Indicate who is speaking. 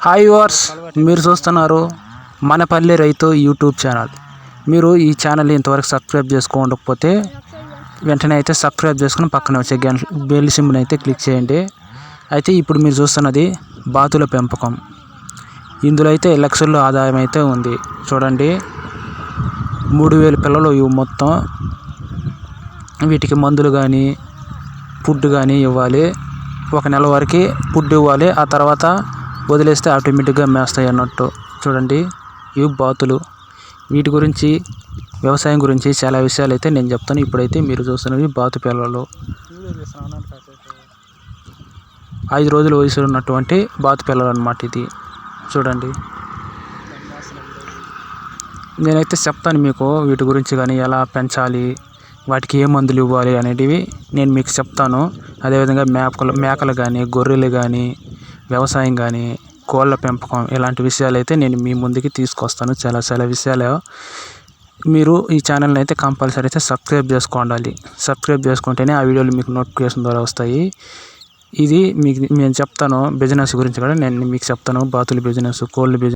Speaker 1: Hi verse మీరు చూస్తున్నారు మనపల్లి రైతు యూట్యూబ్ ఛానల్. మీరు ఈ ఛానల్ ఇంతవరకు సబ్స్క్రైబ్ చేసుకోకపోతే వెంటనే అయితే సబ్స్క్రైబ్ చేసుకుని పక్కన వచ్చే గంట బెల్ సింబల్ అయితే క్లిక్ చేయండి. అయితే ఇప్పుడు మీరు చూస్తున్నది బాతుల పెంపకం. ఇందులో అయితే లక్షల్లో ఆదాయం అయితే ఉంది. చూడండి. మూడు వేల పిల్లలు ఇవి మొత్తం వీటికి మందులు కానీ ఫుడ్ కానీ ఇవ్వాలి. ఒక నెల వరకు ఫుడ్ ఇవ్వాలి. ఆ తర్వాత వదిలేస్తే ఆటోమేటిక్గా మేస్తాయి అన్నట్టు. చూడండి ఇవి బాతులు. వీటి గురించి వ్యవసాయం గురించి చాలా విషయాలు అయితే నేను చెప్తాను. ఇప్పుడైతే మీరు చూస్తున్నవి బాతు పిల్లలు ఐదు రోజుల వయసు ఉన్నటువంటి బాతు పిల్లలు అన్నమాట ఇది. చూడండి. నేనైతే చెప్తాను మీకు వీటి గురించి కానీ ఎలా పెంచాలి వాటికి ఏ మందులు ఇవ్వాలి అనేటివి నేను మీకు చెప్తాను. అదేవిధంగా మేకలు మేకలు కానీ గొర్రెలు కానీ వ్యవసాయం కానీ కోళ్ళ పెంపకం ఇలాంటి విషయాలు అయితే నేను మీ ముందుకి తీసుకొస్తాను. చాలా చాలా విషయాలు. మీరు ఈ ఛానల్ని అయితే కంపల్సరీ అయితే సబ్స్క్రైబ్ చేసుకోండి సబ్స్క్రైబ్ చేసుకుంటేనే ఆ వీడియోలు మీకు నోటిఫికేషన్ ద్వారా వస్తాయి. ఇది మీకు నేను చెప్తాను బిజినెస్ గురించి కూడా నేను మీకు చెప్తాను. బాతుల బిజినెస్ కోళ్ళ బిజినెస్.